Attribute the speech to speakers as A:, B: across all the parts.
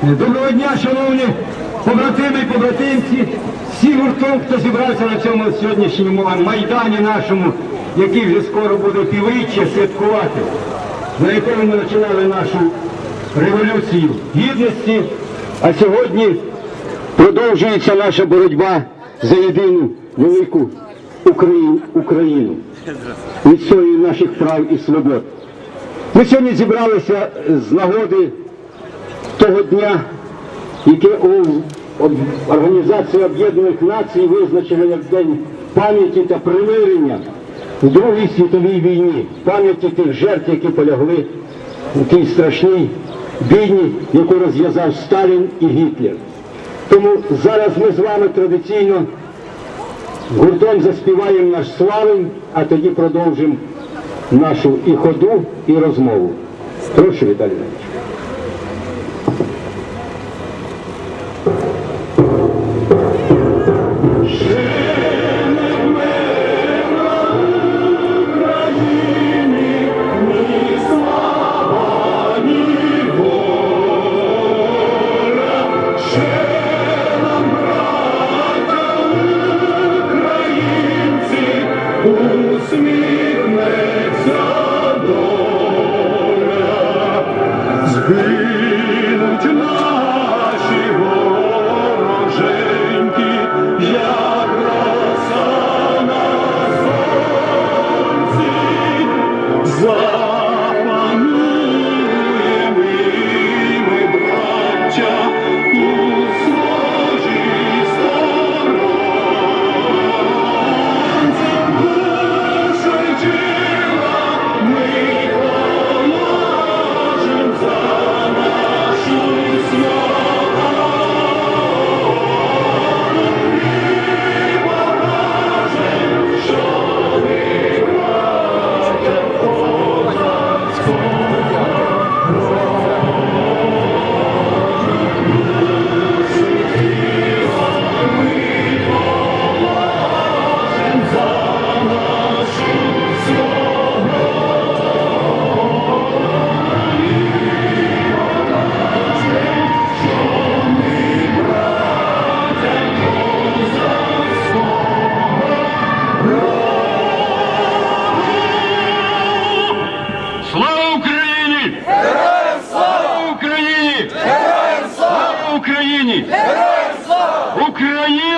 A: Доброго дня, шановні побратими і побратимці, всі гуртом, хто зібрався на цьому сьогоднішньому майдані нашому, який вже скоро буде півріччя святкувати, на якому ми починали нашу революцію гідності, а сьогодні продовжується наша боротьба за єдину велику Україну, Україну відстоює наших прав і свобод. Ми сьогодні зібралися з нагоди того дня, яке у Організації Об'єднаних Націй визначено як День пам'яті та примирення в Другій світовій війні, пам'яті тих жертв, які полягли у тій страшній війні, яку розв'язав Сталін і Гітлер. Тому зараз ми з вами традиційно гуртом заспіваємо наш славень, а тоді продовжимо нашу і ходу, і розмову. Прошу, Віталій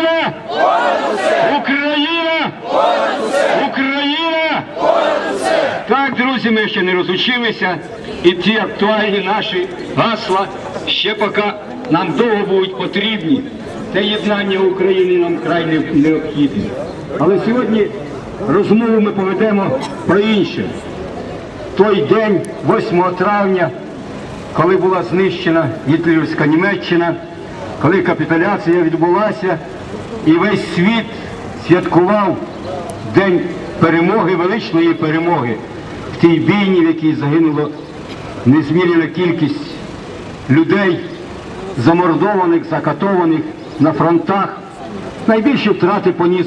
B: Україна! Україна! Україна! Так, друзі, ми ще не розучилися, і ті актуальні наші гасла ще поки нам довго будуть потрібні. Те єднання України нам крайне необхідне. Але сьогодні розмову ми поведемо про інше той день, 8 травня, коли була знищена гітлерівська Німеччина, коли капітуляція відбулася, і весь світ святкував день перемоги, величної перемоги в тій війні, в якій загинуло незмірена кількість людей, замордованих, закатованих на фронтах. Найбільші втрати поніс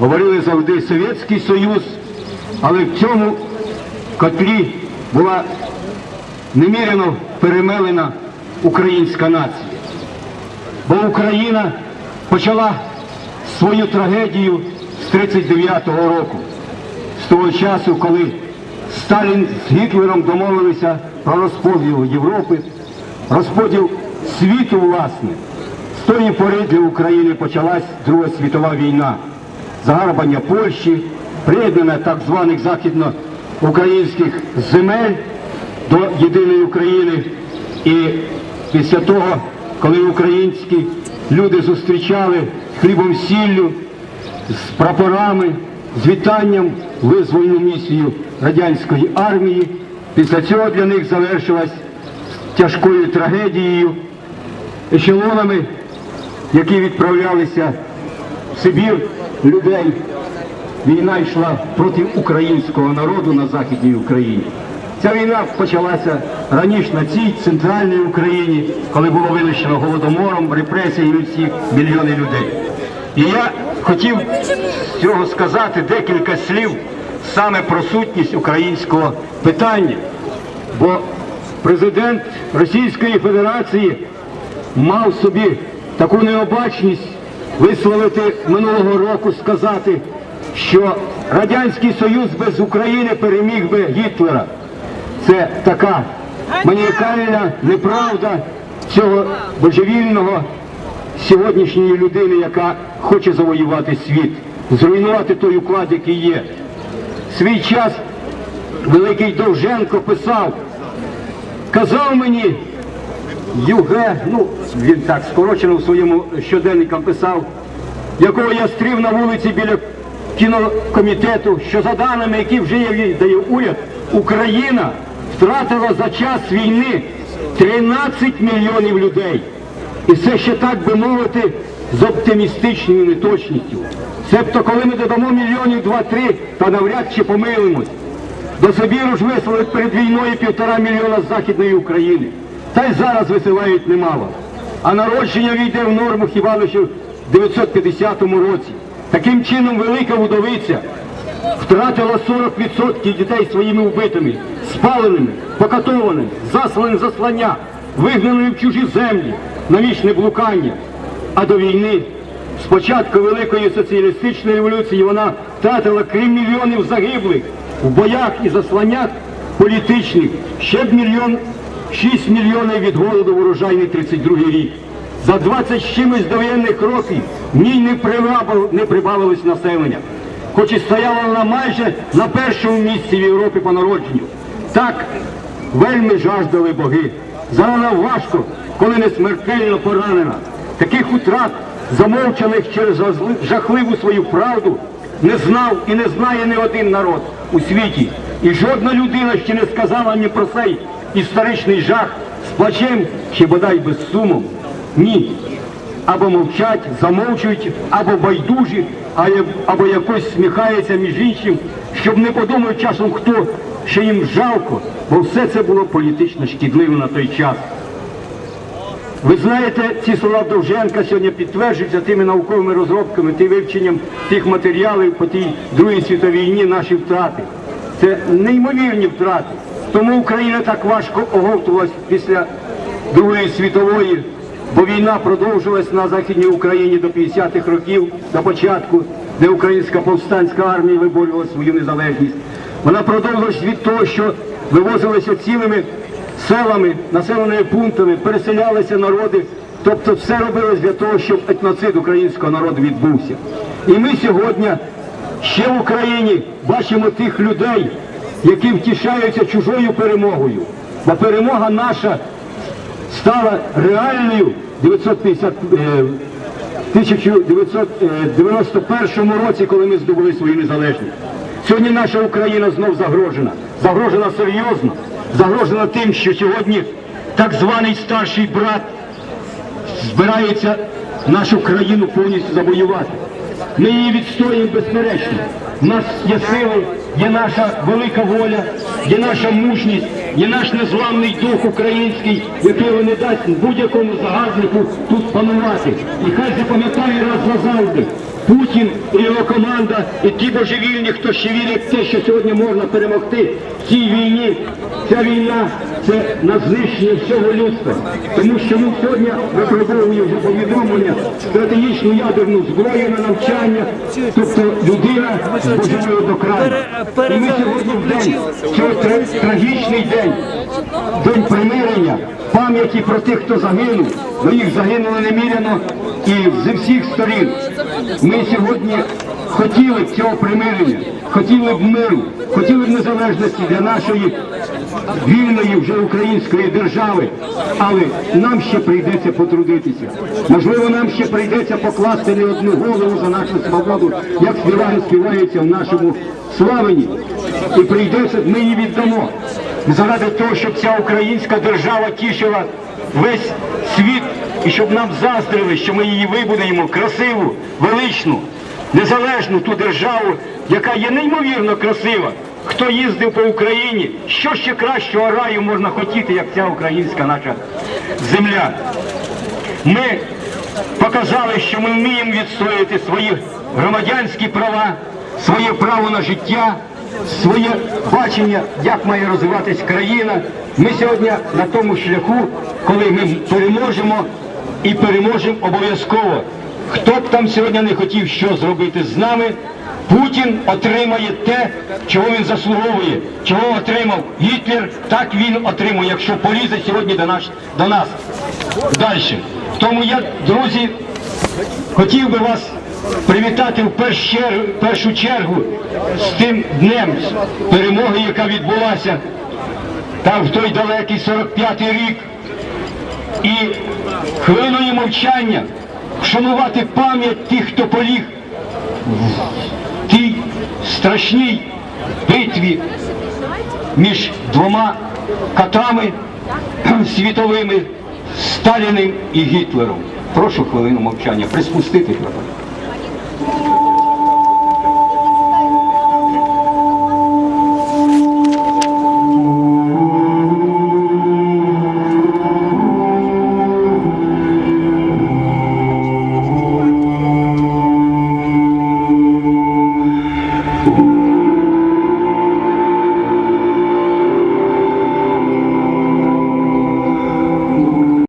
B: Говорили завжди Совєтський Союз, але в цьому котлі була неміряно перемелена українська нація. Бо Україна почала свою трагедію з 39-го року, з того часу, коли Сталін з Гітлером домовилися про розподіл Європи, розподіл світу, власне. З тої пори для України почалась Друга світова війна загарбання Польщі, приєднання так званих західноукраїнських земель до єдиної України. І після того, коли українські люди зустрічали хлібом сіллю, з прапорами, з вітанням визвольну місію радянської армії, після цього для них завершилась тяжкою трагедією, ешелонами, які відправлялися в Сибір людей. Війна йшла проти українського народу на Західній Україні. Ця війна почалася раніше на цій центральній Україні, коли було винищено голодомором, репресіями всіх мільйони людей. І я хотів з цього сказати декілька слів саме про сутність українського питання. Бо президент Російської Федерації мав собі таку необачність висловити минулого року, сказати, що Радянський Союз без України переміг би Гітлера. Це така маніакальна неправда цього божевільного сьогоднішньої людини, яка хоче завоювати світ, зруйнувати той уклад, який є. Свій час великий Довженко писав, казав мені, Юге, ну він так скорочено в своєму щоденникам писав, якого я стрів на вулиці біля кінокомітету, що за даними, які вже є дає уряд, Україна втратила за час війни 13 мільйонів людей. І це ще так би мовити з оптимістичною неточністю. Себто, коли ми додамо мільйонів два-три, та навряд чи помилимось. До Сибіру ж вислали перед війною півтора мільйона з Західної України. Та й зараз висилають немало. А народження війде в норму хіба лише в 950 році. Таким чином велика вдовиця втратила 40% дітей своїми вбитими, спаленими, покатованими, засланими заслання, вигнаними в чужі землі, на вічне блукання. А до війни, з початку Великої соціалістичної революції, вона втратила крім мільйонів загиблих в боях і засланнях політичних, ще б мільйон, 6 мільйонів від голоду в урожайний 32 рік. За 20 з чимось довоєнних років в ній не прибавилось населення, хоч і стояла вона майже на першому місці в Європі по народженню. Так вельми жаждали боги. Зарана важко, коли не смертельно поранена. Таких утрат, замовчаних через жахливу свою правду, не знав і не знає не один народ у світі. І жодна людина ще не сказала ні про цей історичний жах з плачем чи бодай без сумом. Ні. Або мовчать, замовчують, або байдужі, або якось сміхається між іншим, щоб не подумав часом хто, що їм жалко, бо все це було політично шкідливо на той час. Ви знаєте, ці слова Довженка сьогодні підтверджуються тими науковими розробками, тим вивченням тих матеріалів по тій Другій світовій війні наші втрати. Це неймовірні втрати. Тому Україна так важко оговтувалась після Другої світової, бо війна продовжувалась на Західній Україні до 50-х років, до початку, де українська повстанська армія виборювала свою незалежність. Вона продовжилась від того, що вивозилися цілими селами, населеними пунктами, переселялися народи. Тобто все робилось для того, щоб етноцид українського народу відбувся. І ми сьогодні ще в Україні бачимо тих людей, які втішаються чужою перемогою. Бо перемога наша стала реальною 950, е, 1991 році, коли ми здобули свою незалежність. Сьогодні наша Україна знов загрожена. Загрожена серйозно, загрожена тим, що сьогодні так званий старший брат збирається нашу країну повністю завоювати. Ми її відстоюємо безперечно. У нас є сили, є наша велика воля, є наша мужність, є наш незламний дух український, який не дасть будь-якому загарбнику тут панувати. І хай запам'ятає раз назавжди. Путін і його команда, і ті божевільні, хто ще вірить в те, що сьогодні можна перемогти в цій війні. Ця війна це на знищення всього людства. Тому що ми сьогодні випробовуємо вже повідомлення стратегічну ядерну зброю на навчання, тобто людина божевою до краю. І ми сьогодні в день, цей тра- трагічний день, день примирення, пам'яті про тих, хто загинув, бо їх загинуло неміряно і зі всіх сторін. Ми сьогодні хотіли б цього примирення, хотіли б миру, хотіли б незалежності для нашої вільної вже української держави, але нам ще прийдеться потрудитися. Можливо, нам ще прийдеться покласти не одну голову за нашу свободу, як співаги співаються в нашому славені. І прийдеться, ми її віддамо. Заради того, щоб ця українська держава тішила весь світ і щоб нам заздрили, що ми її вибудуємо красиву, величну, незалежну ту державу, яка є неймовірно красива. Хто їздив по Україні, що ще кращого раю можна хотіти, як ця українська наша земля. Ми показали, що ми вміємо відстояти свої громадянські права, своє право на життя,
A: своє бачення, як має розвиватись країна. Ми сьогодні на тому шляху, коли ми переможемо і переможемо обов'язково. Хто б там сьогодні не хотів що зробити з нами, Путін отримає те, чого він заслуговує, чого отримав Гітлер, так він отримує, якщо полізе сьогодні до нас. До нас. Далі. Тому я, друзі, хотів би вас привітати в першу чергу, з тим днем перемоги, яка відбулася там в той далекий 45-й рік. І хвилиною мовчання вшанувати пам'ять тих, хто поліг в тій страшній битві між двома котами світовими Сталіним і Гітлером. Прошу хвилину мовчання приспустити. треба.